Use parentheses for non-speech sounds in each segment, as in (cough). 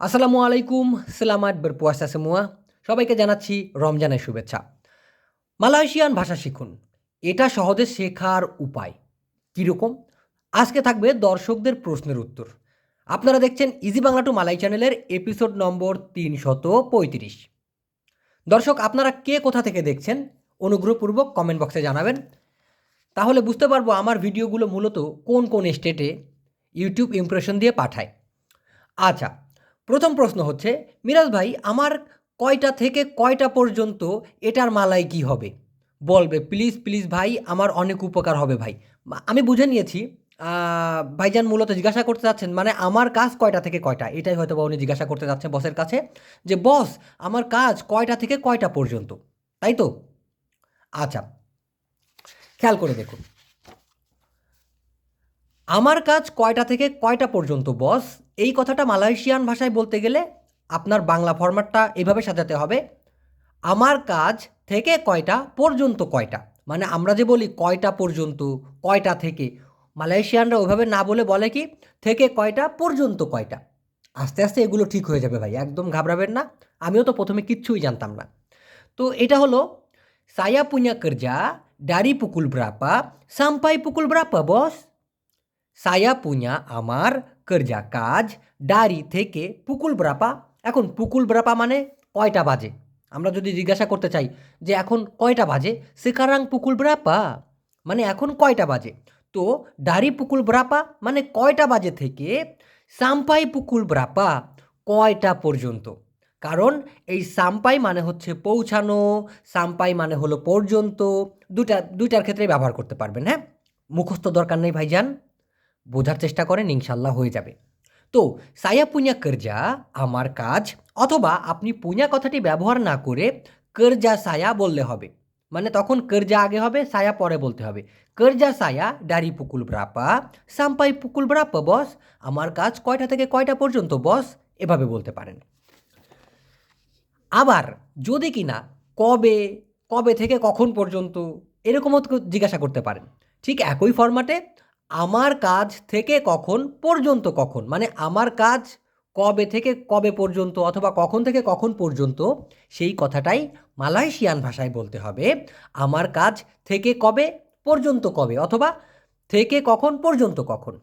আসসালামু আলাইকুম সালামাত berpuasa semua সবাইকে জানাচ্ছি রমজানের শুভেচ্ছা। মালয়েশিয়ান ভাষা শিখুন, এটা সহজে শেখার উপায়। কীরকম আজকে থাকবে দর্শকদের প্রশ্নের উত্তর। আপনারা দেখছেন ইজি বাংলা টু মালাই চ্যানেলের এপিসোড নম্বর তিনশত পঁয়ত্রিশ। দর্শক, আপনারা কে কোথা থেকে দেখছেন, অনুগ্রহপূর্বক কমেন্ট বক্সে জানাবেন। তাহলে বুঝতে পারব আমার ভিডিওগুলো মূলত কোন কোন স্টেটে ইউটিউব ইমপ্রেশন দিয়ে পাঠায়। আচ্ছা প্রথম প্রশ্ন হচ্ছে, মিরাজ ভাই, আমার কয়টা থেকে কয়টা পর্যন্ত এটার মালাই কি হবে? বলবে, প্লিজ প্লিজ ভাই, আমার অনেক উপকার হবে ভাই। আমি বুঝে নিয়েছি ভাইজান মূলত জিজ্ঞাসা করতে চাচ্ছেন মানে আমার কাজ কয়টা থেকে কয়টা? এটাই হয়তো বা উনি জিজ্ঞাসা করতে যাচ্ছেন বসের কাছে, যে, বস, আমার কাজ কয়টা থেকে কয়টা পর্যন্ত? তাই তো? আচ্ছা খেয়াল করে দেখুন। আমার কাজ কয়টা থেকে কয়টা পর্যন্ত, বস? এই কথাটা মালয়েশিয়ান ভাষায় বলতে গেলে আপনার বাংলা ফরম্যাটটা এভাবে সাজাতে হবে। আমার কাজ থেকে কয়টা পর্যন্ত কয়টা? মানে আমরা যে বলি কয়টা পর্যন্ত, কয়টা থেকে, মালয়েশিয়ানরা ওইভাবে না বলে বলে কি থেকে কয়টা পর্যন্ত কয়টা? আস্তে আস্তে এগুলো ঠিক হয়ে যাবে ভাই, একদম ঘাবড়াবেন না, আমিও তো প্রথমে কিচ্ছুই জানতাম না। তো এটা হলো, সায়া পুnya kerja dari pukul berapa sampai pukul berapa বস। সায়া পুñা আমার কর্জা কাজ, ডারি থেকে পুকুল ব্রাপা। এখন পুকুল ব্রাপা মানে কয়টা বাজে? আমরা যদি জিজ্ঞাসা করতে চাই যে এখন কয়টা বাজে? সেকারাং পুকুল ব্রাপা। মানে এখন কয়টা বাজে? তো ডারি পুকুল ব্রাপা মানে কয়টা বাজে থেকে সাম্পাই পুকুল ব্রাপা কয়টা পর্যন্ত? কারণ এই সাম্পাই মানে হচ্ছে পৌঁছানো, সাম্পাই মানে হলো পর্যন্ত। দুটা দুইটার ক্ষেত্রে ব্যবহার করতে পারবেন হ্যাঁ? মুখস্থ দরকার নেই ভাইজান। বোঝার চেষ্টা করেন ইনশাল্লাহ হয়ে যাবে। তো, সায়া পুña কর্জা, আমার কাজ, অথবা আপনি পুña কথাটি ব্যবহার না করে কর্জা সায়া বললে হবে। মানে তখন কর্জা আগে হবে, সায়া পরে বলতে হবে। কর্জা সায়া, ডারি পুকুল ব্রাপা, সাম্পাই পুকুল ব্রাপা, বস। আমার কাজ কয়টা থেকে কয়টা পর্যন্ত, বস? এভাবে বলতে পারেন। আবার, যদি কিনা কবে কবে থেকে কখন পর্যন্ত, এরকমও জিজ্ঞাসা করতে পারেন। ঠিক একই ফরম্যাটে আমার কাজ থেকে কখন পর্যন্ত কখন? মানে আমার কাজ কবে থেকে কবে পর্যন্ত অথবা কখন থেকে কখন পর্যন্ত? সেই কথাটাই মালয়েশিয়ান ভাষায় বলতে হবে। আমার কাজ থেকে কবে পর্যন্ত কবে? অথবা থেকে কখন পর্যন্ত কখন?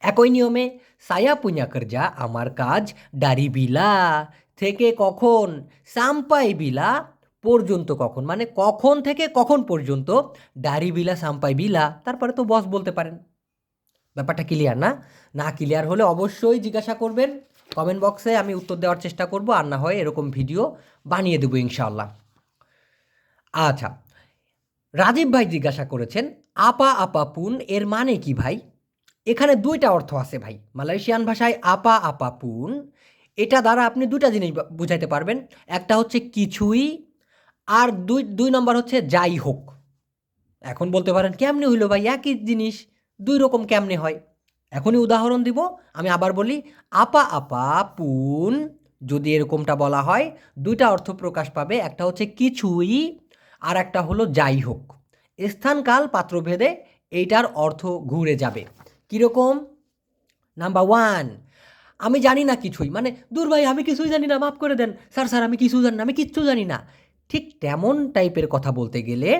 একই নিয়মে, সায়া kerja আমার কাজ ডারি বিলা, থেকে কখন সাম্পাই বিলা পর্যন্ত কখন? মানে কখন থেকে কখন পর্যন্ত? ডারি বিলা, সাম্পাই বিলা, তারপরে তো বস বলতে পারেন। ব্যাপারটা ক্লিয়ার না? না ক্লিয়ার হলে অবশ্যই জিজ্ঞাসা করবেন। কমেন্ট বক্সে আমি উত্তর দেওয়ার চেষ্টা করব, আর না হয় এরকম ভিডিও বানিয়ে দেবো ইনশাআল্লাহ। আচ্ছা রাজীব ভাই জিজ্ঞাসা করেছেন, আপা আপা পুন, এর মানে কি ভাই? এখানে দুইটা অর্থ আছে ভাই। মালয়েশিয়ান ভাষায় আপা আপা পুন, এটা দ্বারা আপনি দুইটা জিনিস বুঝাইতে পারবেন। একটা হচ্ছে কিছুই আর দুই দুই নম্বর হচ্ছে যাই হোক। এখন বলতে পারেন কেমনে হইল ভাই? একই জিনিস, দুই রকম কেমনে হয়? এখনই উদাহরণ দিব, আমি আবার বলি, আপা আপা পুন, যদি এরকমটা বলা হয়, দুইটা অর্থ প্রকাশ পাবে, একটা হচ্ছে কিছুই, আর একটা হলো যাই হোক। স্থানকাল পাত্রভেদে এইটার অর্থ ঘুরে যাবে। কীরকম? নাম্বার ওয়ান, আমি জানি না কিছুই। মানে দূর ভাই, আমি কিছুই জানি না, মাফ করে দেন। স্যার স্যার, আমি কিছু জানি না, আমি কিচ্ছু জানি না। ঠিক তেমন টাইপের কথা বলতে গেলে,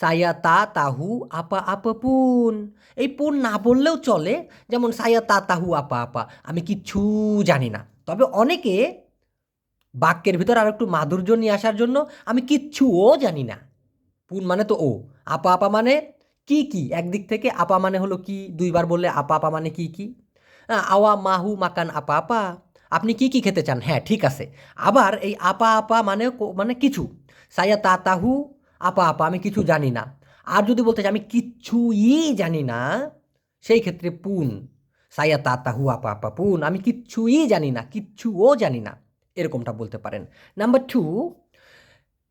সায়া তা তাহু আপা আপা পুন। এই পুন না বললেও চলে, যেমন সায়া তা তাহু আপা আপা, আমি কিচ্ছু জানি না। তবে অনেকে বাক্যের ভিতর আর একটু মাধুর্য নিয়ে আসার জন্য আমি কিচ্ছু ও জানি না। পুন মানে তো ও। আপা আপা মানে কি কি? একদিক থেকে আপা মানে হলো কি? দুইবার বললে আপা আপা মানে কি কি? আওয়া মাহু মাকান আপা আপা। আপনি কি কি খেতে চান? হ্যাঁ ঠিক আছে। আবার এই আপা আপা মানে মানে কিছু। সায়া তা তাহু আপা আপা আমি কিছু জানি না। আর যদি বলতে চাই, আমি কিচ্ছুই জানি না, সেই ক্ষেত্রে পুন। সাইয়া তা তাহু আপা আপা পুন। আমি কিচ্ছুই জানি না কিচ্ছুও জানি না, এরকমটা বলতে পারেন। নাম্বার টু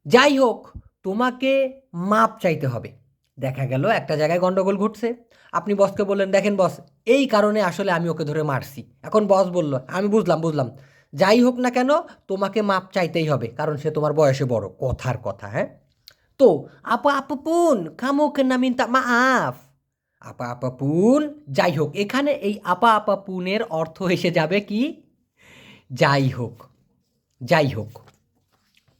যাই হোক, তোমাকে মাপ চাইতে হবে। দেখা গেল, একটা জায়গায় গন্ডগোল ঘটছে। আপনি বসকে বললেন, দেখেন বস এই কারণে আসলে আমি ওকে ধরে মারছি। এখন বস বলল, আমি বুঝলাম বুঝলাম। যাই হোক না কেন, তোমাকে মাপ চাইতেই হবে, কারণ সে তোমার বয়সে বড়। কথার কথা হ্যাঁ? তো, আপা আপা পুন কামো কেনা মিন্তা মাফ আপা আপা পুন যাই হোক, এখানে এই আপা আপা পুনের অর্থ এসে যাবে কি? যাই হোক যাই হোক।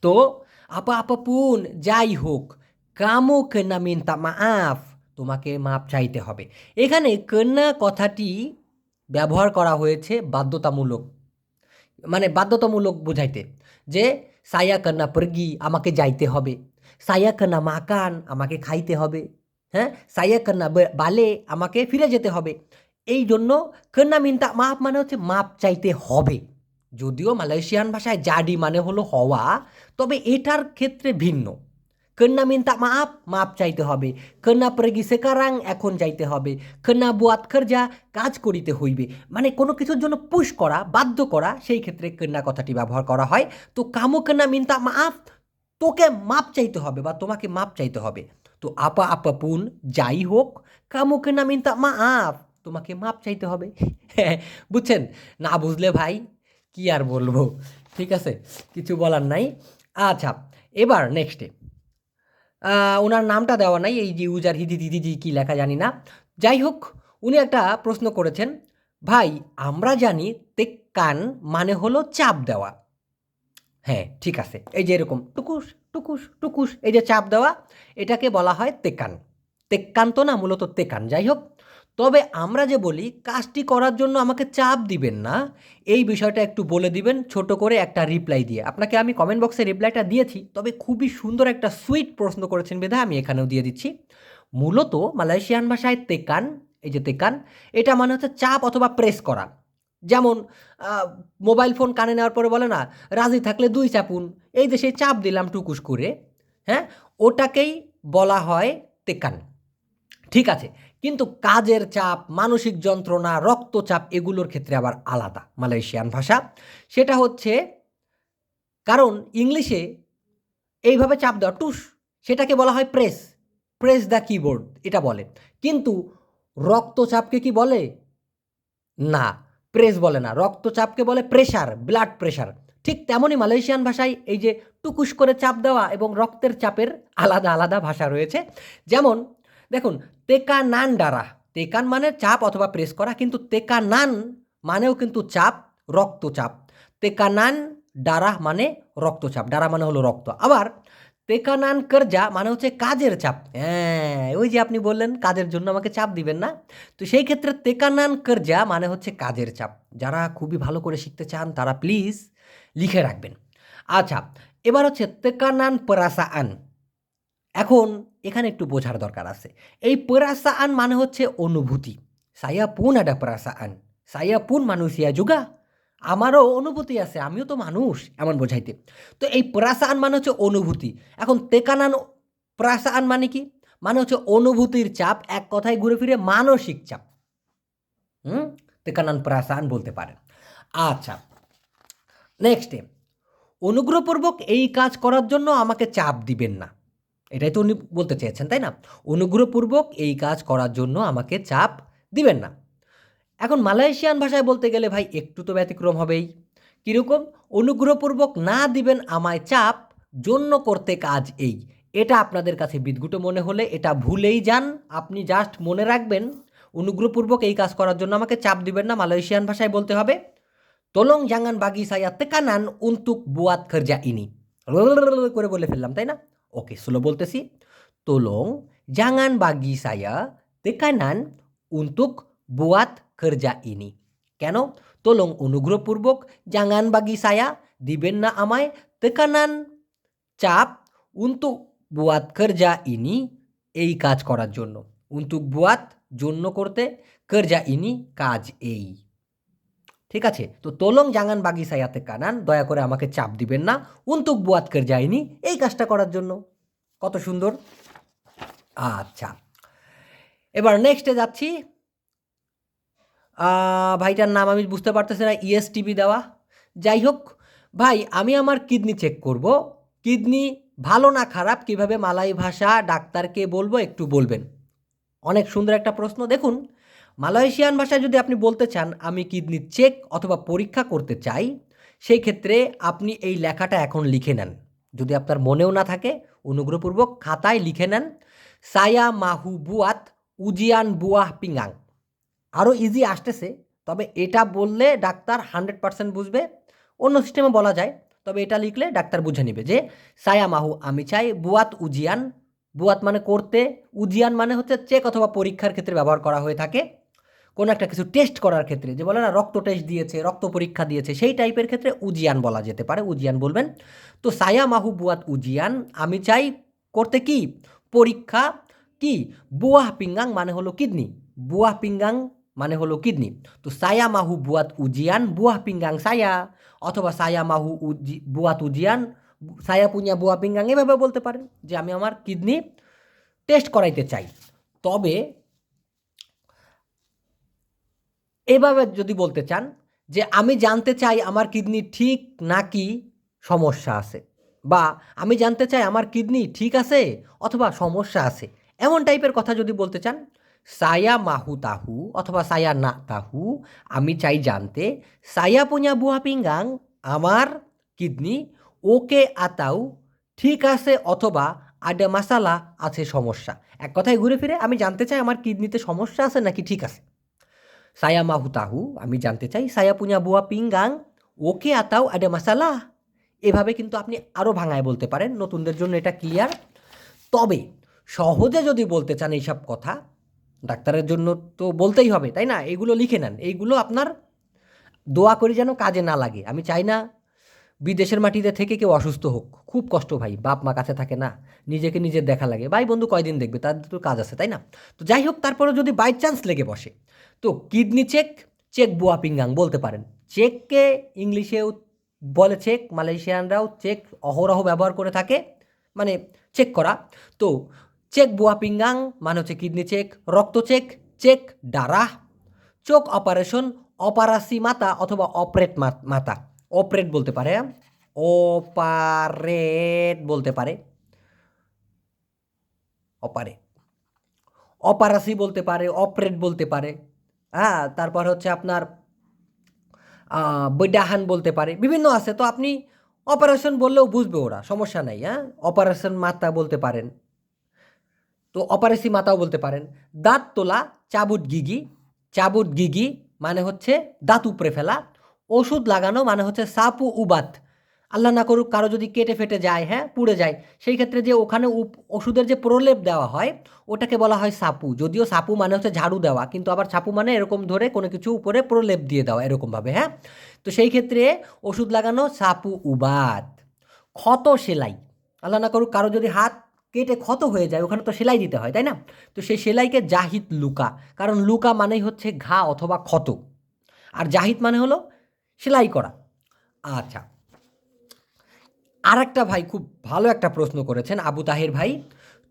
তো, আপা আপাপুন, যাই হোক কামো কেনা মিনতা আফ তোমাকে মাপ চাইতে হবে। এখানে কন্যা কথাটি ব্যবহার করা হয়েছে বাধ্যতামূলক। মানে বাধ্যতামূলক বোঝাইতে, যে সায়া কান্না পরগি আমাকে যাইতে হবে। সায়া কান্না মাকান আমাকে খাইতে হবে। হ্যাঁ? সায়া কান্না বে- বালে আমাকে ফিরে যেতে হবে। এই জন্য কন্যা মিনতা মাপ মানে হচ্ছে মাপ চাইতে হবে। যদিও মালয়েশিয়ান ভাষায় জাডি মানে হলো হওয়া, তবে এটার ক্ষেত্রে ভিন্ন। কন্যা মিনতা মাপ মাপ চাইতে হবে। কন্যা পরগি সেকারাং এখন যাইতে হবে। কন্যা বুয়াত খরজা কাজ করিতে হইবে। মানে কোনো কিছুর জন্য পুশ করা, বাধ্য করা, সেই ক্ষেত্রে কন্যা কথাটি ব্যবহার করা হয়। তো কামো কন্যা মিনতা মাফ তোকে মাপ চাইতে হবে বা তোমাকে মাপ চাইতে হবে। তো আপা আপা পুন যাই হোক, কামো কন্যা মিনতা মাফ তোমাকে মাপ চাইতে হবে। (laughs) বুঝছেন? না বুঝলে ভাই, কি আর বলব? ঠিক আছে? কিছু বলার নাই। আচ্ছা এবার নেক্সটে ওনার নামটা দেওয়া নাই, এই যে ইউজার হিদি দিদি কী লেখা জানি না। যাই হোক, উনি একটা প্রশ্ন করেছেন, ভাই, আমরা জানি তেক্কান মানে হলো চাপ দেওয়া। হ্যাঁ ঠিক আছে, এই যে এরকম, টুকুস টুকুস টুকুস, এই যে চাপ দেওয়া, এটাকে বলা হয় তেকান তেক্কান তো না, মূলত তেকান যাই হোক। তবে আমরা যে বলি, কাজটি করার জন্য আমাকে চাপ দিবেন না। এই বিষয়টা একটু বলে দিবেন, ছোট করে একটা রিপ্লাই দিয়ে। আপনাকে আমি কমেন্ট বক্সে রিপ্লাইটা দিয়েছি, তবে খুবই সুন্দর একটা সুইট প্রশ্ন করেছেন বেধা, আমি এখানেও দিয়ে দিচ্ছি। মূলত মালয়েশিয়ান ভাষায় তেকান, এই যে তেকান, এটা মানে হচ্ছে চাপ অথবা প্রেস করা। যেমন মোবাইল ফোন কানে নেওয়ার পরে বলে না, রাজি থাকলে দুই চাপুন। এই দেশে চাপ দিলাম টুকুস করে হ্যাঁ ওটাকেই বলা হয় তেকান। ঠিক আছে কিন্তু কাজের চাপ, মানসিক যন্ত্রণা, রক্তচাপ এগুলোর ক্ষেত্রে আবার আলাদা মালয়েশিয়ান ভাষা। সেটা হচ্ছে কারণ ইংলিশে এইভাবে চাপ দেওয়া, টুস, সেটাকে বলা হয় প্রেস। প্রেস দ্য কিবোর্ড, এটা বলে। কিন্তু রক্তচাপকে কি বলে? না, প্রেস বলে না। রক্তচাপকে বলে প্রেশার ব্লাড প্রেশার ঠিক তেমনই মালয়েশিয়ান ভাষায় এই যে টুকুস করে চাপ দেওয়া এবং রক্তের চাপের আলাদা আলাদা ভাষা রয়েছে। যেমন, দেখুন তেকা নান ডারা তেকান মানে চাপ অথবা প্রেস করা, কিন্তু তেকা নান মানেও কিন্তু চাপ, রক্তচাপ। তেকা নান ডারা মানে রক্তচাপ। ডারা মানে হলো রক্ত। আবার তেকানান কর্জা মানে হচ্ছে কাজের চাপ। হ্যাঁ ওই যে আপনি বললেন, কাজের জন্য আমাকে চাপ দিবেন না। তো সেই ক্ষেত্রে তেকানান কর্জা মানে হচ্ছে কাজের চাপ। যারা খুবই ভালো করে শিখতে চান, তারা প্লিজ লিখে রাখবেন। আচ্ছা এবার হচ্ছে তেকানান পরাসা আন এখন এখানে একটু বোঝার দরকার আছে। এই পরাসা আন মানে হচ্ছে অনুভূতি। সায়া পুন আডা পরাসা আন সায়া পুন মানুষিয়া যুগা। আমারও অনুভূতি আছে, আমিও তো মানুষ, এমন বোঝাইতে। তো এই প্রাসান মানে হচ্ছে অনুভূতি। এখন তেকানান প্রাসান মানে কি? মানে হচ্ছে অনুভূতির চাপ এক কথায় ঘুরে ফিরে মানসিক চাপ। হুম? তেকানান প্রাসান বলতে পারেন। আচ্ছা নেক্সটে অনুগ্রহপূর্বক এই কাজ করার জন্য আমাকে চাপ দিবেন না। এটাই তো উনি বলতে চেয়েছেন, তাই না? অনুগ্রহপূর্বক এই কাজ করার জন্য আমাকে চাপ দিবেন না। এখন মালয়েশিয়ান ভাষায় বলতে গেলে ভাই, একটু তো ব্যতিক্রম হবেই। কীরকম? অনুগ্রহপূর্বক না দিবেন আমায় চাপ, জন্য করতে কাজ এই। এটা আপনাদের কাছে বিদঘুটো মনে হলে এটা ভুলেই যান, আপনি জাস্ট মনে রাখবেন, অনুগ্রহপূর্বক এই কাজ করার জন্য আমাকে চাপ দিবেন না, মালয়েশিয়ান ভাষায় বলতে হবে। তলং জাঙ্গান বাগি সায়া তেকানান উন্তুক বুয়াত খরজা ইনি। করে বলে ফেললাম, তাই না? ওকে স্লো বলতেছি তলং জাঙ্গান বাগি সায়া তেকানান উন্তুক বুয়াত খরজা ইনি কেন তলং অনুগ্রহপূর্বক জাঙ্গান বাগি সায়া দিবেন না আমায় তেকানান চাপ উন্তুক বুয়াত খরজা ইনি এই কাজ করার জন্য উন্তুক বুয়াত জন্য করতে করজা ইনি কাজ এই ঠিক আছে? তো তোলং জাঙ্গান বাগি সায়াতে কানান, দয়া করে আমাকে চাপ দিবেন না। উন্তুক বুয়াত কর যায়নি এই কাজটা করার জন্য। কত সুন্দর? আচ্ছা। এবার নেক্সটে যাচ্ছি। ভাইটার নাম আমি বুঝতে পারতেছি না ইএস টিভি দেওয়া। যাই হোক, ভাই, আমি আমার কিডনি চেক করব। কিডনি ভালো না খারাপ, কীভাবে মালাই ভাষা ডাক্তারকে বলব একটু বলবেন। অনেক সুন্দর একটা প্রশ্ন। দেখুন মালয়েশিয়ান ভাষায় যদি আপনি বলতে চান, আমি কিডনি চেক অথবা পরীক্ষা করতে চাই, সেই ক্ষেত্রে আপনি এই লেখাটা এখন লিখে নেন। যদি আপনার মনেও না থাকে, অনুগ্রহপূর্বক খাতায় লিখে নেন, সায়া মাহু বুয়াত উজিয়ান বুয়াহ পিঙ্গাং আরও ইজি আসতেছে, তবে এটা বললে ডাক্তার হান্ড্রেড পার্সেন্ট বুঝবে। অন্য সিস্টেমে বলা যায়, তবে এটা লিখলে ডাক্তার বুঝে নেবে যে, সায়া মাহু, আমি চাই বুয়াত উজিয়ান। বুয়াত মানে করতে, উজিয়ান মানে হচ্ছে চেক অথবা পরীক্ষার ক্ষেত্রে ব্যবহার করা হয়ে থাকে। কোনো একটা কিছু টেস্ট করার ক্ষেত্রে, যে বলে না, রক্ত টেস্ট দিয়েছে, রক্ত পরীক্ষা দিয়েছে, সেই টাইপের ক্ষেত্রে উজিয়ান বলা যেতে পারে। উজিয়ান বলবেন। তো সায়া মাহু বুয়াত উজিয়ান, আমি চাই করতে কি? পরীক্ষা কি? বুয়াহ পিঙ্গাং মানে হলো কিডনি। বুয়াহ পিঙ্গাং মানে হলো কিডনি। তো সায়া মাহু বুয়াত উজিয়ান বুয়াহ পিঙ্গাং সায়া। অথবা সায়া মাহু উজি, বুয়াত উজিয়ান, সায়া পুঞ্জা বুয়া পিঙ্গাং এভাবে বলতে পারেন যে আমি আমার কিডনি টেস্ট করাইতে চাই। তবে এভাবে যদি বলতে চান যে আমি জানতে চাই আমার কিডনি ঠিক নাকি সমস্যা আছে বা আমি জানতে চাই আমার কিডনি ঠিক আছে অথবা সমস্যা আছে, এমন টাইপের কথা যদি বলতে চান, সায়া মাহু তাহু অথবা সায়া না তাহু, আমি চাই জানতে সায়া পুঞ্জা বুয়া পিঙ্গাং, আমার কিডনি ওকে আতাউ ঠিক আছে অথবা আডে মাসালা আছে সমস্যা। এক কথায় ঘুরে ফিরে আমি জানতে চাই আমার কিডনিতে সমস্যা আছে নাকি ঠিক আছে। সায়া মাহু তাহু আমি জানতে চাই সায়া পুঞ্জা বুয়া পিঙ্গাং ওকে আতাও আডে মাসালা এভাবে কিন্তু আপনি আরও ভাঙায় বলতে পারেন নতুনদের জন্য এটা ক্লিয়ার তবে সহজে যদি বলতে চান এইসব কথা ডাক্তারের জন্য তো বলতেই হবে তাই না এগুলো লিখে নেন এইগুলো আপনার দোয়া করি যেন কাজে না লাগে আমি চাই না বিদেশের মাটিতে থেকে কেউ অসুস্থ হোক, খুব কষ্ট ভাই, বাপ মা কাছে থাকে না, নিজেকে নিজের দেখা লাগে। ভাই বন্ধু কয়দিন দেখবে? তাদের তো কাজ আছে, তাই না? তো যাই হোক তারপরে যদি বাই চান্স লেগে বসে, তো কিডনি চেক চেক বুয়া পিঙ্গাং বলতে পারেন। চেককে ইংলিশেও বলে চেক মালয়েশিয়ানরাও চেক অহরহ ব্যবহার করে থাকে মানে চেক করা। তো চেক বুয়া পিঙ্গাং মানে হচ্ছে কিডনি চেক রক্ত চেক চেক ডারা চোখ অপারেশন অপারাসি মাতা অথবা অপারেট মাতা। অপারেট বলতে পারে অপারেট বলতে পারে অপারে অপারাসি বলতে পারে অপারেট বলতে পারে হ্যাঁ তারপর হচ্ছে আপনার বৈডাহান বলতে পারে, বিভিন্ন আছে, তো আপনি অপারেশন বললেও বুঝবে ওরা, সমস্যা নাই হ্যাঁ অপারেশন মাতা বলতে পারেন, তো অপারেসি মাতাও বলতে পারেন, দাঁত তোলা চাবুট গিগি চাবুট গিগি মানে হচ্ছে দাঁত উপরে ফেলা ওষুধ লাগানো মানে হচ্ছে সাপু উবাত। আল্লাহ না করুক, কারও যদি কেটে ফেটে যায় হ্যাঁ পুড়ে যায়, সেই ক্ষেত্রে যে ওখানে ওষুধের যে প্রলেপ দেওয়া হয়, ওটাকে বলা হয় সাপু। যদিও সাপু মানে হচ্ছে ঝাড়ু দেওয়া, কিন্তু আবার সাপু মানে এরকম ধরে কোনো কিছু উপরে প্রলেপ দিয়ে দেওয়া এরকমভাবে হ্যাঁ? তো সেই ক্ষেত্রে ওষুধ লাগানো সাপু উবাত। ক্ষত সেলাই। আল্লাহ না করুক, কারও যদি হাত কেটে ক্ষত হয়ে যায়, ওখানে তো সেলাই দিতে হয়, তাই না? তো সেই সেলাইকে জাহিদ লুকা। কারণ লুকা মানেই হচ্ছে ঘা অথবা ক্ষত। আর জাহিদ মানে হলো সেলাই করা। আচ্ছা। আর একটা ভাই খুব ভালো একটা প্রশ্ন করেছেন আবু তাহের ভাই,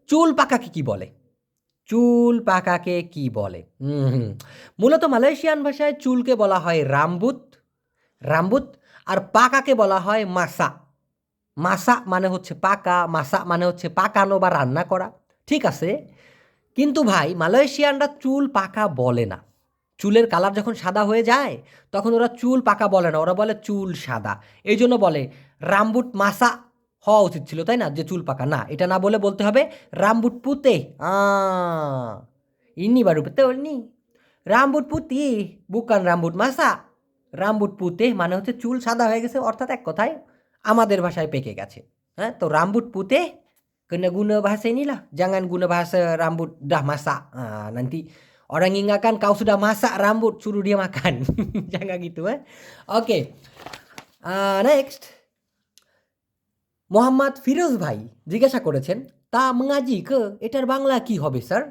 চুল পাকাকে কি বলে? চুল পাকাকে কি বলে? মূলত মালয়েশিয়ান ভাষায় চুলকে বলা হয় রামবুত রামবুত, আর পাকাকে বলা হয় মাসা। মাসা মানে হচ্ছে পাকা, মাসা মানে হচ্ছে পাকানো বা রান্না করা। ঠিক আছে? কিন্তু ভাই, মালয়েশিয়ানরা চুল পাকা বলে না। চুলের কালার যখন সাদা হয়ে যায় তখন ওরা চুল পাকা বলে না ওরা বলে চুল সাদা। এই জন্য বলে রামবুট মাসা হওয়া উচিত ছিল তাই না? যে চুল পাকা। না এটা না বলে বলতে হবে রামবুট পুতে ইনি বারু পেতে নি রামবুট পুতি বুকান রামবুট মাসা। রামবুট পুতে মানে হচ্ছে চুল সাদা হয়ে গেছে অর্থাৎ এক কথায় আমাদের ভাষায় পেকে গেছে। হ্যাঁ তো রামবুট পুতে kena guna bahasa inilah jangan guna bahasa rambut dah masak ha, Orang ingatkan kau sudah masak rambut, suruh dia makan. (laughs) Jangan gitu eh. Oke. Okay. Uh, next. Mohammad Firoz ভাই জিজ্ঞাসা করেছেন তা মঙ্গাজি কে এটার বাংলা কি হবে স্যার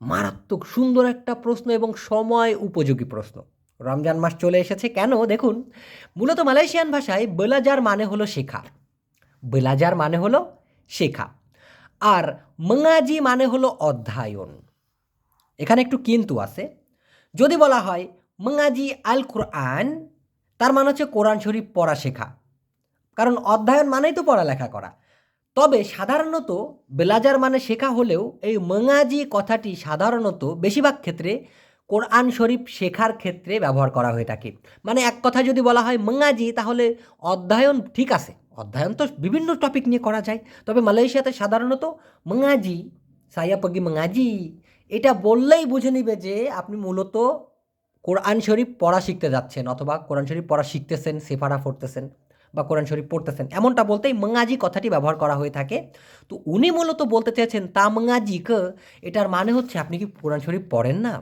মারাত্মক সুন্দর একটা প্রশ্ন এবং সময় উপযোগী প্রশ্ন রমজান মাস চলে এসেছে কেন দেখুন মূলত মালয়েশিয়ান ভাষায় বেলাজার মানে হলো শেখা বেলাজার মানে হলো শেখা আর মঙ্গাজি মানে হলো অধ্যায়ন এখানে একটু কিন্তু আছে। যদি বলা হয় মঙ্গাজি আল কোরআন, তার মানে হচ্ছে কোরআন শরীফ পড়া শেখা। কারণ অধ্যয়ন মানেই তো পড়ালেখা করা। তবে সাধারণত বেলাজার মানে শেখা হলেও এই মঙ্গাজি কথাটি সাধারণত বেশিরভাগ ক্ষেত্রে কোরআন শরীফ শেখার ক্ষেত্রে ব্যবহার করা হয়ে থাকে। মানে এক কথা যদি বলা হয় মঙ্গাজি তাহলে অধ্যয়ন ঠিক আছে। অধ্যয়ন তো বিভিন্ন টপিক নিয়ে করা যায়। তবে মালয়েশিয়াতে সাধারণত মঙ্গাজি সায়াপগি মঙ্গাজি এটা বললেই বুঝে নিবে যে আপনি মূলত কোরআন শরীফ পড়া শিখতে যাচ্ছেন অথবা কোরআন শরীফ পড়া শিখতেছেন, সেফারা পড়তেছেন বা কোরআন শরীফ পড়তেছেন। এমনটা বলতেই মঙ্গাজি কথাটি ব্যবহার করা হয়ে থাকে। তো উনি মূলত বলতে চেয়েছেন, তা মঙ্গাজি ক এটার মানে হচ্ছে আপনি কি কোরআন শরীফ পড়েন না?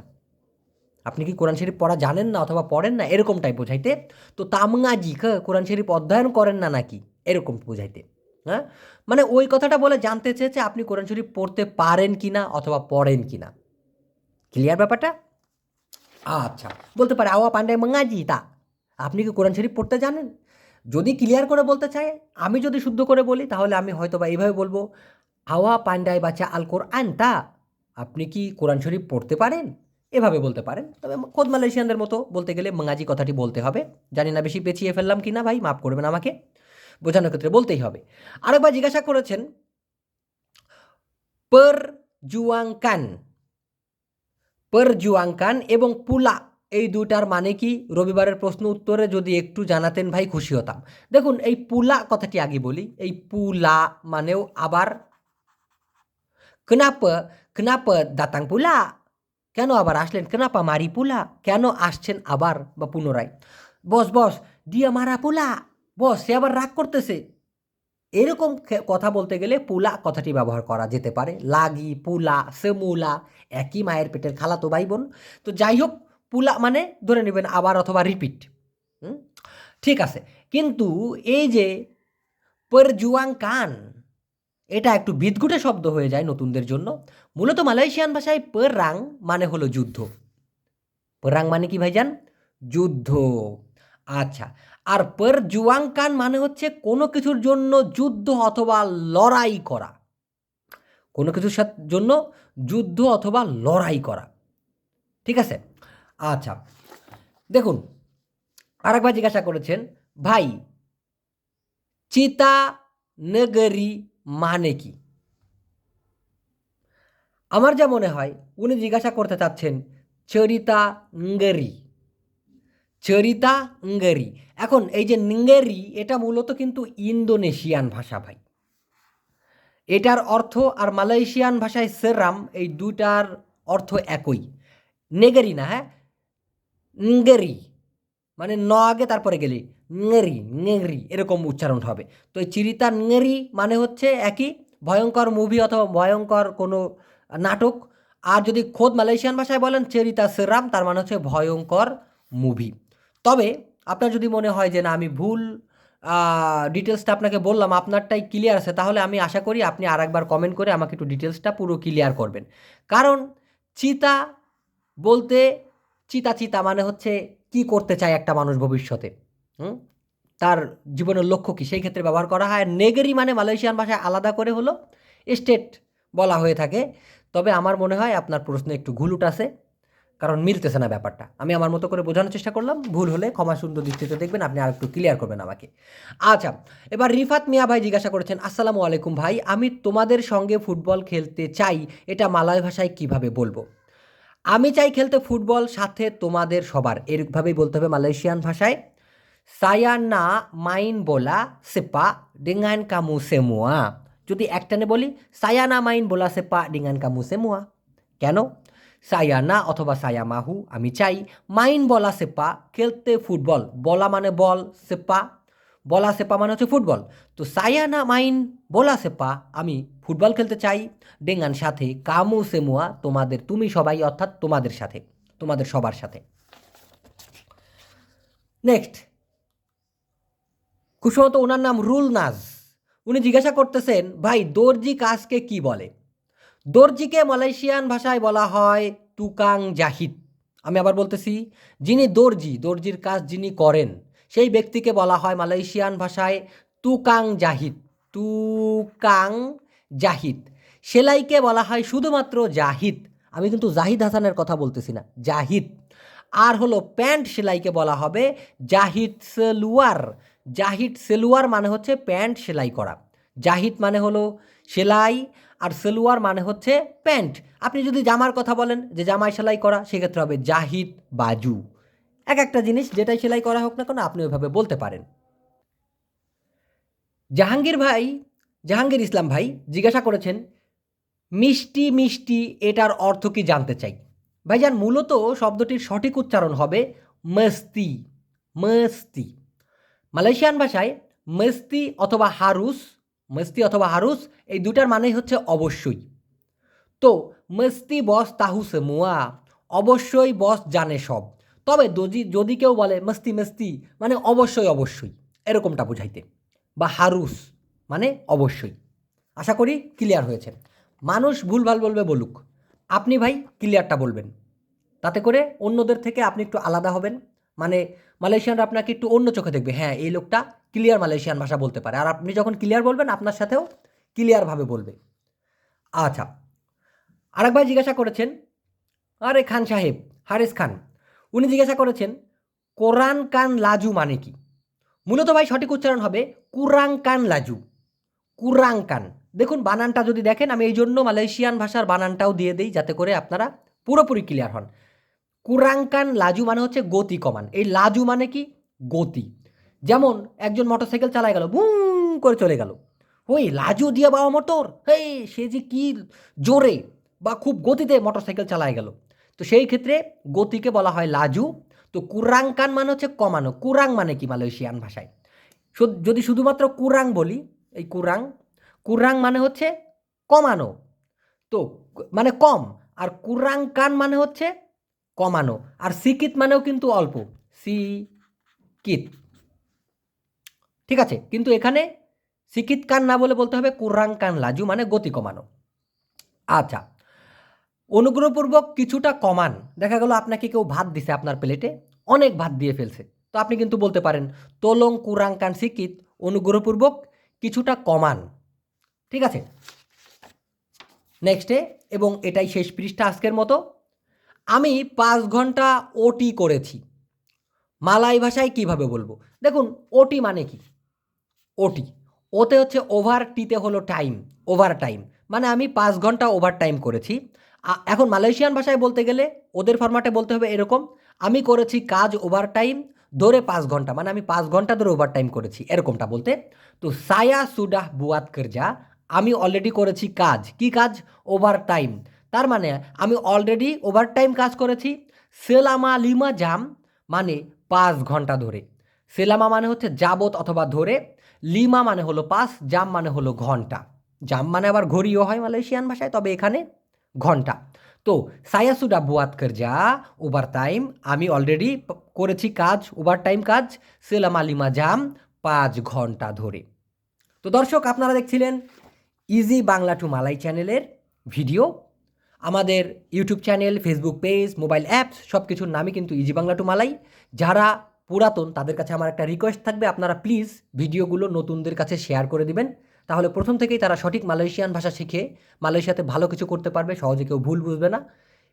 আপনি কি কোরআন শরীফ পড়া জানেন না অথবা পড়েন না? এরকমটাই বোঝাইতে। তো তামঙ্গাজি ক কোরআন শরীফ অধ্যয়ন করেন না নাকি? এরকম বোঝাইতে। হ্যাঁ? মানে ওই কথাটা বলে জানতে চেয়েছে আপনি কোরআন শরীফ পড়তে পারেন কি না অথবা পড়েন কি না ক্লিয়ার ব্যাপারটা? আচ্ছা বলতে পারে, আওয়া পান্ডায় মঙ্গাজি তা আপনি কি কোরআন শরীফ পড়তে জানেন? যদি ক্লিয়ার করে বলতে চায়, আমি যদি শুদ্ধ করে বলি, তাহলে আমি হয়তো বা এইভাবে বলব, আওয়া পান্ডায় বাচ্চা আল কোরআন তা আপনি কি কোরআন শরীফ পড়তে পারেন? এভাবে বলতে পারেন। তবে খোদ মালয়েশিয়ানদের মতো বলতে গেলে মঙ্গাজি কথাটি বলতে হবে। জানি না বেশি পেঁচিয়ে ফেললাম কি না ভাই, মাফ করবেন আমাকে। বোঝানোর ক্ষেত্রে বলতেই হবে। আরেকবার জিজ্ঞাসা করেছেন, পর জুয়াংকান। পরজুয়াংকান এবং পুলা, এই দুটার মানে কি? রবিবারের প্রশ্ন উত্তরে যদি একটু জানাতেন ভাই, খুশি হতাম। দেখুন, এই পুলা কথাটি আগে বলি, এই পুলা মানেও আবার কেনাপ কেনাপ দাতাং পুলা। কেন আবার আসলেন? কেনাপা মারি পুলা। কেন আসছেন আবার বা পুনরায়? বস বস দিয়া মারা পুলা। বস, সে আবার রাগ করতেছে। এরকম কথা বলতে গেলে পুলা কথাটি ব্যবহার করা যেতে পারে। লাগি, পুলা, সেমুলা, একই মায়ের পেটের খালাতো ভাই বোন। তো যাই হোক, পুলা মানে ধরে নেবেন আবার অথবা রিপিট ঠিক আছে। কিন্তু এই যে পরজুয়াং কান এটা একটু বিদঘুটে শব্দ হয়ে যায় নতুনদের জন্য। মূলত মালয়েশিয়ান ভাষায় পর মানে হলো যুদ্ধ। পরাং মানে কি ভাইজান? যুদ্ধ। আচ্ছা আর পর জুয়াংকান মানে হচ্ছে কোনো কিছুর জন্য যুদ্ধ অথবা লড়াই করা। কোনো কিছুর জন্য যুদ্ধ অথবা লড়াই করা। ঠিক আছে? আচ্ছা। দেখুন, আরেকবার জিজ্ঞাসা করেছেন, ভাই চিতা নগরী মানে কি? আমার যা মনে হয়, উনি জিজ্ঞাসা করতে চাচ্ছেন চরিতা ngeri চরিতা ngeri এখন এই যে ngeri এটা মূলত কিন্তু ইন্দোনেশিয়ান ভাষা ভাই। এটার অর্থ আর মালয়েশিয়ান ভাষায় সেরাম এই দুটার অর্থ একই। নেগেরি না হ্যাঁ? নিঙ্গেরি মানে ন আগে তারপরে গেলি। নেরি নেগরি এরকম উচ্চারণ হবে। তো এই চিরিতা নেরি মানে হচ্ছে একই, ভয়ঙ্কর মুভি অথবা ভয়ঙ্কর কোনো নাটক। আর যদি খোদ মালয়েশিয়ান ভাষায় বলেন, চেরিতা সেরাম তার মানে হচ্ছে ভয়ঙ্কর মুভি। তবে আপনার যদি মনে হয় যে না, আমি ভুল ডিটেলসটা আপনাকে বললাম, আপনারটাই ক্লিয়ার আছে, তাহলে আমি আশা করি আপনি আর একবার কমেন্ট করে আমাকে একটু ডিটেলসটা পুরো ক্লিয়ার করবেন। কারণ চিতা বলতে, চিতা চিতা মানে হচ্ছে কি করতে চায় একটা মানুষ ভবিষ্যতে? হুম? তার জীবনের লক্ষ্য কী? সেই ক্ষেত্রে ব্যবহার করা হয়। নেগেরি মানে মালয়েশিয়ান ভাষায় আলাদা করে হলো স্টেট বলা হয়ে থাকে। তবে আমার মনে হয় আপনার প্রশ্নে একটু ঘুলুট আছে কারণ মিলতেছে না ব্যাপারটা। আমি আমার মতো করে বোঝানোর চেষ্টা করলাম, ভুল হলে ক্ষমা সুন্দর দৃষ্টিতে দেখবেন, আপনি আর একটু ক্লিয়ার করবেন আমাকে। আচ্ছা এবার রিফাত মিয়া ভাই জিজ্ঞাসা করেছেন, আসসালামু আলাইকুম ভাই, আমি তোমাদের সঙ্গে ফুটবল খেলতে চাই, এটা মালয় ভাষায় কীভাবে বলব? আমি চাই খেলতে ফুটবল, সাথে তোমাদের সবার। এরকমভাবেই বলতে হবে মালয়েশিয়ান ভাষায়। সায়ানা মাইন বোলা সেপা ডেঙ্গান কামু সেমুয়া। যদি একটানে বলি, সায়ানা মাইন বোলা সেপা ডিঙ্গান কামু সেমুয়া। কেন? সায়ানা অথবা সায়ামাহু আমি চাই মাইন বলা সেপা খেলতে ফুটবল বলা মানে বল সেপা বলা সেপা মানে হচ্ছে ফুটবল তো সায়ানা মাইন বলা সেপা আমি ফুটবল খেলতে চাই ডেঙ্গান সাথে কামু সেমুয়া তোমাদের তুমি সবাই অর্থাৎ তোমাদের সাথে তোমাদের সবার সাথে নেক্সট খুব সম্ভবত ওনার নাম রুল নাজ উনি জিজ্ঞাসা করতেছেন ভাই দর্জি কাজকে কি বলে দর্জিকে মালয়েশিয়ান ভাষায় বলা হয় তুকাং জাহিদ। আমি আবার বলতেছি, যিনি দর্জি, দর্জির কাজ যিনি করেন, সেই ব্যক্তিকে বলা হয় মালয়েশিয়ান ভাষায় তুকাং জাহিদ। তুকাং জাহিদ। সেলাইকে বলা হয় শুধুমাত্র জাহিদ। আমি কিন্তু জাহিদ হাসানের কথা বলতেছি না, জাহিদ। আর হলো প্যান্ট সেলাইকে বলা হবে জাহিদ সেলুয়ার। জাহিদ সেলুয়ার মানে হচ্ছে প্যান্ট সেলাই করা। জাহিদ মানে হলো সেলাই আর সেলুয়ার মানে হচ্ছে প্যান্ট। আপনি যদি জামার কথা বলেন, যে জামায় সেলাই করা, সেক্ষেত্রে হবে জাহিদ বাজু। এক একটা জিনিস যেটাই সেলাই করা হোক না কেন, আপনি ওইভাবে বলতে পারেন। জাহাঙ্গীর ভাই, জাহাঙ্গীর ইসলাম ভাই জিজ্ঞাসা করেছেন, মিষ্টি মিষ্টি, এটার অর্থ কি জানতে চাই? ভাইজান, মূলত শব্দটির সঠিক উচ্চারণ হবে মস্তি মস্তি মালয়েশিয়ান ভাষায় মস্তি অথবা হারুস মস্তি অথবা হারুস, এই দুটার মানেই হচ্ছে অবশ্যই। তো, মস্তি বস তাহু সেমুয়া অবশ্যই বস জানে সব। তবে যদি যদি কেউ বলে মস্তি মস্তি মানে অবশ্যই অবশ্যই, এরকমটা বুঝাইতে। বা হারুস মানে অবশ্যই। আশা করি ক্লিয়ার হয়েছে। মানুষ ভুলভাল বলবে বলুক। আপনি ভাই ক্লিয়ারটা বলবেন। তাতে করে অন্যদের থেকে আপনি একটু আলাদা হবেন। মানে মালয়েশিয়ানরা আপনাকে একটু অন্য চোখে দেখবে হ্যাঁ এই লোকটা ক্লিয়ার মালয়েশিয়ান ভাষা বলতে পারে। আর আপনি যখন ক্লিয়ার বলবেন, আপনার সাথেও ক্লিয়ারভাবে বলবে। আচ্ছা আরেক ভাই জিজ্ঞাসা করেছেন, আরে খান সাহেব, হারিস খান, উনি জিজ্ঞাসা করেছেন, কোরআন কান লাজু মানে কি? মূলত ভাই সঠিক উচ্চারণ হবে কুরাং কান লাজু। কুরাং কান। দেখুন, বানানটা যদি দেখেন, আমি এই জন্য মালয়েশিয়ান ভাষার বানানটাও দিয়ে দিই, যাতে করে আপনারা পুরোপুরি ক্লিয়ার হন। কুরাংকান লাজু মানে হচ্ছে গতি কমান। এই লাজু মানে কি? গতি। যেমন একজন মোটরসাইকেল চালায় গেল, বুম করে চলে গেল। ওই লাজু দিয়া বাবা মোটর, হেই, সে যে কি জোরে বা খুব গতিতে মোটরসাইকেল চালায় গেল। তো সেই ক্ষেত্রে গতিকে বলা হয় লাজু। তো কুরাংকান মানে হচ্ছে কমানো। কুরাং মানে কি মালয়েশিয়ান ভাষায়? যদি শুধুমাত্র কুরাং বলি, এই কুরাং কুরাং মানে হচ্ছে কমানো। তো মানে কম। আর কুরাং কান মানে হচ্ছে কমানো। আর সিকিত মানেও কিন্তু অল্প। সি কিত ঠিক আছে? কিন্তু এখানে সিকিত কান না বলে বলতে হবে কুরাং কান লাজু মানে গতি কমানো। আচ্ছা অনুগ্রহপূর্বক কিছুটা কমান। দেখা গেল আপনাকে কেউ ভাত দিছে আপনার প্লেটে, অনেক ভাত দিয়ে ফেলছে। তো আপনি কিন্তু বলতে পারেন, তোলং কুরাং কান সিকিত অনুগ্রহপূর্বক কিছুটা কমান। ঠিক আছে? নেক্সটে এবং এটাই শেষ পৃষ্ঠা আজকের মতো। আমি পাঁচ ঘণ্টা ওটি করেছি। মালাই ভাষায় কীভাবে বলব? দেখুন, ওটি মানে কি? ওটি। ওতে হচ্ছে ওভার টিতে হলো টাইম ওভার টাইম মানে আমি পাঁচ ঘণ্টা ওভার টাইম করেছি। এখন মালয়েশিয়ান ভাষায় বলতে গেলে ওদের ফরম্যাটে বলতে হবে এরকম। আমি করেছি কাজ ওভার টাইম ধরে পাঁচ ঘণ্টা। মানে আমি পাঁচ ঘণ্টা ধরে ওভার টাইম করেছি, এরকমটা বলতে। তো সায়া সুডাহ বুয়াত করজা, আমি অলরেডি করেছি কাজ। কি কাজ? ওভার টাইম তার মানে আমি অলরেডি ওভার টাইম কাজ করেছি। সেলামা লিমা জাম মানে পাঁচ ঘণ্টা ধরে। সেলামা মানে হচ্ছে যাবত অথবা ধরে। লিমা মানে হলো পাস, জাম মানে হলো ঘণ্টা। জাম মানে আবার ঘড়িও হয় মালয়েশিয়ান ভাষায়, তবে এখানে ঘণ্টা। তো সায়াসুডা বুয়াত করজা ওভার টাইম, আমি অলরেডি করেছি কাজ ওভার টাইম কাজ, সেলামা লিমা জাম, পাঁচ ঘণ্টা ধরে। তো দর্শক, আপনারা দেখছিলেন ইজি বাংলা টু মালাই চ্যানেলের ভিডিও। আমাদের YouTube channel, Facebook page, mobile apps সব কিছুর নামই কিন্তু ইজি বাংলা টু মালাই। যারা পুরাতন, তাদের কাছে আমার একটা রিকোয়েস্ট থাকবে, আপনারা প্লিজ ভিডিওগুলো নতুনদের কাছে শেয়ার করে দিবেন। তাহলে প্রথম থেকেই তারা সঠিক মালয়েশিয়ান ভাষা শিখে, মালয়েশিয়াতে ভালো কিছু করতে পারবে, সহজে কেউ ভুল বুঝবে না।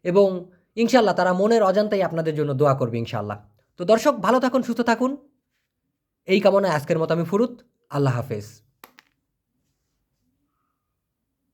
এবং ইনশাল্লাহ তারা মনের অজান্তাই আপনাদের জন্য দোয়া করবে ইনশাল্লাহ তো দর্শক, ভালো থাকুন, সুস্থ থাকুন। এই কামনায় আজকের মতো আমি ফুরুত। আল্লাহ হাফেজ।